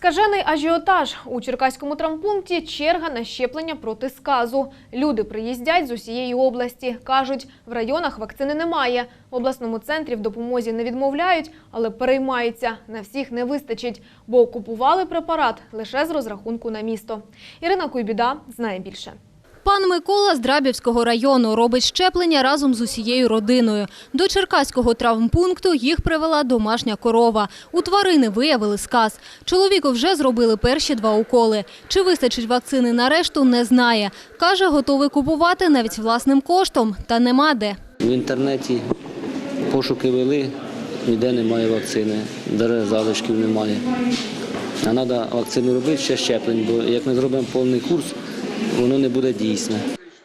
Скажений ажіотаж у Черкаському травмпункті черга на щеплення проти сказу. Люди приїздять з усієї області. Кажуть, в районах вакцини немає. В обласному центрі в допомозі не відмовляють, але переймаються. На всіх не вистачить, бо купували препарат лише з розрахунку на місто. Ірина Куйбіда знає більше. Пан Микола з Драбівського району робить щеплення разом з усією родиною. До Черкаського травмпункту їх привела домашня корова. У тварини виявили сказ. Чоловіку вже зробили перші два уколи. Чи вистачить вакцини на решту, не знає. Каже, готовий купувати навіть власним коштом, та нема де. В інтернеті пошуки вели, ніде немає вакцини, навіть залишків немає. А треба вакцину робити ще щеплень, бо як не зробимо повний курс, воно не буде дійсне.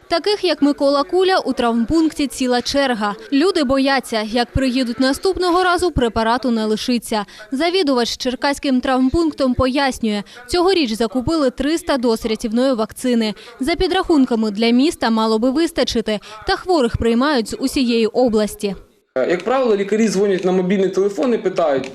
Таких, як Микола Куля, у травмпункті ціла черга. Люди бояться, як приїдуть наступного разу, препарату не лишиться. Завідувач Черкаським травмпунктом пояснює, цьогоріч закупили 300 доз рятівної вакцини. За підрахунками для міста мало би вистачити, та хворих приймають з усієї області. Як правило, лікарі дзвонять на мобільний телефон і питають.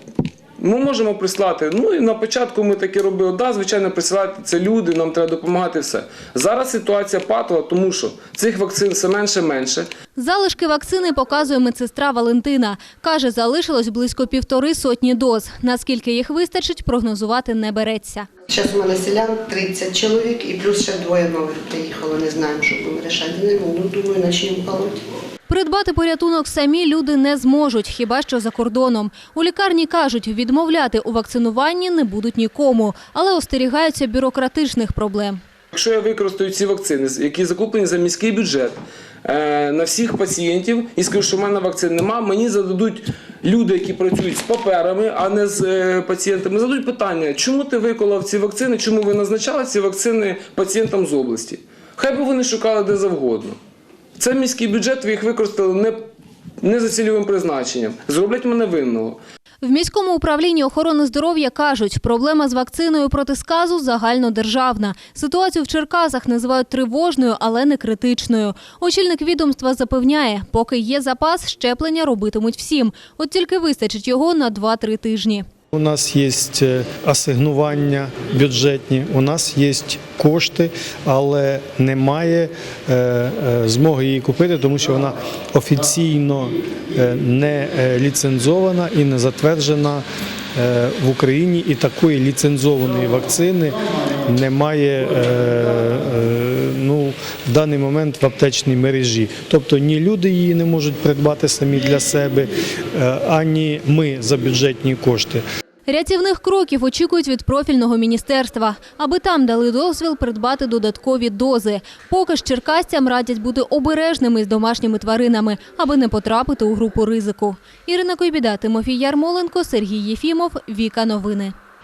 Ми можемо прислати. Ну і на початку ми таке робили. Да, звичайно, присилати це люди, нам треба допомагати все. Зараз ситуація патова, тому що цих вакцин все менше і менше. Залишки вакцини показує медсестра Валентина. Каже, залишилось близько півтори сотні доз. Наскільки їх вистачить, прогнозувати не береться. Зараз у мене селян 30 чоловік і плюс ще двоє нових приїхало. Не знаємо, що будемо рішати. Ну, думаю, начнемо колоть. Придбати порятунок самі люди не зможуть, хіба що за кордоном. У лікарні кажуть, відмовляти у вакцинуванні не будуть нікому, але остерігаються бюрократичних проблем. Якщо я використаю ці вакцини, які закуплені за міський бюджет е, на всіх пацієнтів, і скажу, що в мене вакцин немає, мені зададуть люди, які працюють з паперами, а не з е, пацієнтами, зададуть питання, чому ти виколов ці вакцини, чому ви назначали ці вакцини пацієнтам з області? Хай би вони шукали де завгодно. Це міський бюджет, ви їх використали не, не за цільовим призначенням. Зроблять мене винного. В міському управлінні охорони здоров'я кажуть, проблема з вакциною проти сказу загальнодержавна. Ситуацію в Черкасах називають тривожною, але не критичною. Очільник відомства запевняє, поки є запас, щеплення робитимуть всім. От тільки вистачить його на 2-3 тижні. У нас є е, асигнування бюджетні, у нас є кошти, але немає е, е, змоги її купити, тому що вона офіційно не ліцензована і не затверджена в Україні. І такої ліцензованої вакцини немає ну, в даний момент в аптечній мережі. Тобто ні люди її не можуть придбати самі для себе, ані ми за бюджетні кошти. Рятівних кроків очікують від профільного міністерства, аби там дали дозвіл придбати додаткові дози. Поки ж черкасцям радять бути обережними з домашніми тваринами, аби не потрапити у групу ризику. Ірина Койбіда, Тимофій Ярмоленко, Сергій Єфімов, Віка Новини.